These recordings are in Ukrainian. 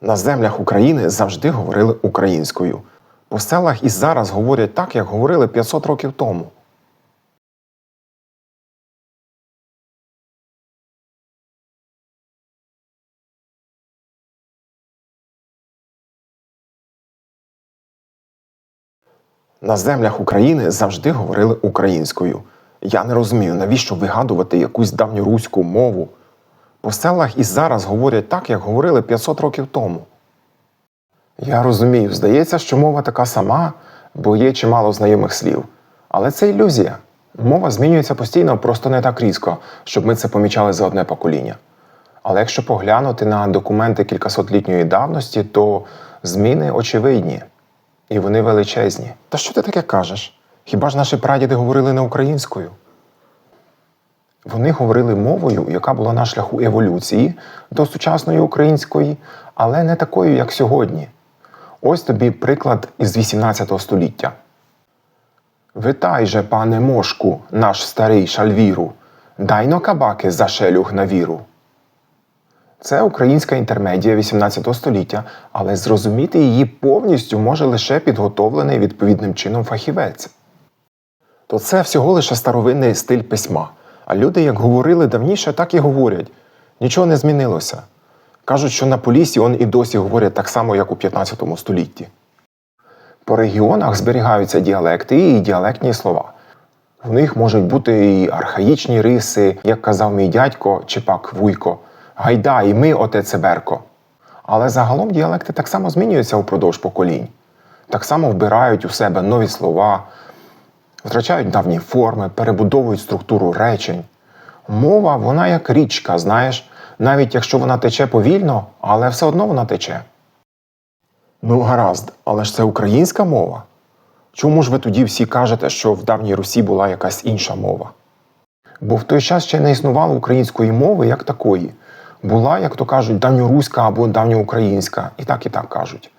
На землях України завжди говорили українською. По селах і зараз говорять так, як говорили 500 років тому. На землях України завжди говорили українською. Я не розумію, навіщо вигадувати якусь давньоруську мову. По селах і зараз говорять так, як говорили 500 років тому. Я розумію, здається, що мова така сама, бо є чимало знайомих слів. Але це ілюзія. Мова змінюється постійно, просто не так різко, щоб ми це помічали за одне покоління. Але якщо поглянути на документи кількасотлітньої давності, то зміни очевидні і вони величезні. Та що ти таке кажеш? Хіба ж наші прадіди говорили не українською? Вони говорили мовою, яка була на шляху еволюції до сучасної української, але не такою, як сьогодні. Ось тобі приклад із 18 століття. Витай же, пане мошку, наш старий шальвіру, дай но кабаки за шелюг на віру. Це українська інтермедія 18 століття, але зрозуміти її повністю може лише підготовлений відповідним чином фахівець. То це всього лише старовинний стиль письма. А люди, як говорили давніше, так і говорять. Нічого не змінилося. Кажуть, що на Полісі он і досі говорять так само, як у 15 столітті. По регіонах зберігаються діалекти і діалектні слова. В них можуть бути і архаїчні риси, як казав мій дядько чи пак вуйко, гайда і ми, оте цеберко. Але загалом діалекти так само змінюються упродовж поколінь, так само вбирають у себе нові слова, втрачають давні форми, перебудовують структуру речень. Мова, вона як річка, знаєш, навіть якщо вона тече повільно, але все одно вона тече. Ну, гаразд, але ж це українська мова. Чому ж ви тоді всі кажете, що в давній Русі була якась інша мова? Бо в той час ще не існувало української мови як такої. Була, як то кажуть, давньоруська або давньоукраїнська, і так і так кажуть.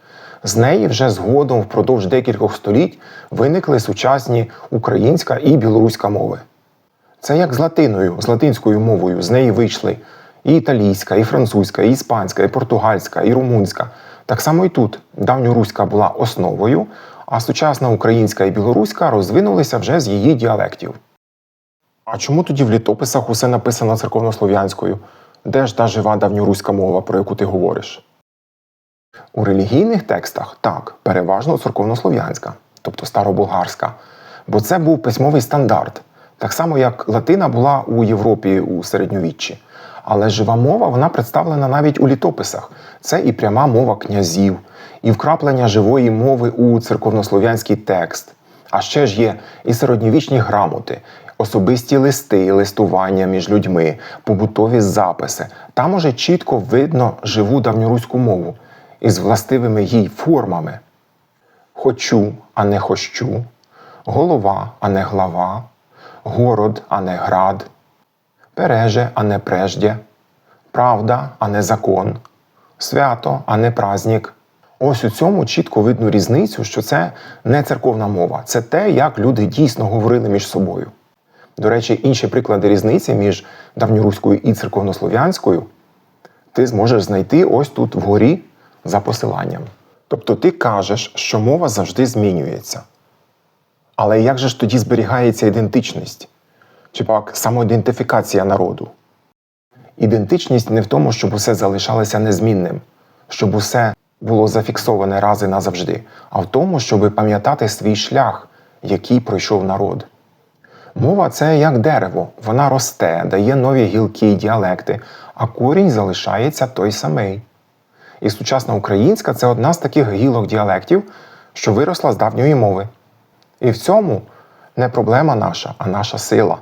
З неї вже згодом впродовж декількох століть виникли сучасні українська і білоруська мови. Це як з латиною, з латинською мовою. З неї вийшли і італійська, і французька, і іспанська, і португальська, і румунська. Так само і тут давньоруська була основою, а сучасна українська і білоруська розвинулися вже з її діалектів. А чому тоді в літописах усе написано церковнослов'янською? Де ж та жива давньоруська мова, про яку ти говориш? У релігійних текстах так, переважно церковнослов'янська, тобто старобулгарська, бо це був письмовий стандарт, так само як латина була у Європі у середньовіччі. Але жива мова вона представлена навіть у літописах. Це і пряма мова князів, і вкраплення живої мови у церковнослов'янський текст. А ще ж є і середньовічні грамоти, особисті листи, листування між людьми, побутові записи. Там уже чітко видно живу давньоруську мову із властивими їй формами: хочу, а не хощу, голова, а не глава, город, а не град, переже, а не преждє, правда, а не закон, свято, а не праздник. Ось у цьому чітко видно різницю, що це не церковна мова, це те, як люди дійсно говорили між собою. До речі, інші приклади різниці між давньоруською і церковнослов'янською ти зможеш знайти ось тут вгорі за посиланням. Тобто ти кажеш, що мова завжди змінюється. Але як же ж тоді зберігається ідентичність? Чи пак самоідентифікація народу? Ідентичність не в тому, щоб усе залишалося незмінним, щоб усе було зафіксоване раз і назавжди, а в тому, щоб пам'ятати свій шлях, який пройшов народ. Мова це як дерево, вона росте, дає нові гілки і діалекти, а корінь залишається той самий. І сучасна українська це одна з таких гілок діалектів, що виросла з давньої мови. І в цьому не проблема наша, а наша сила.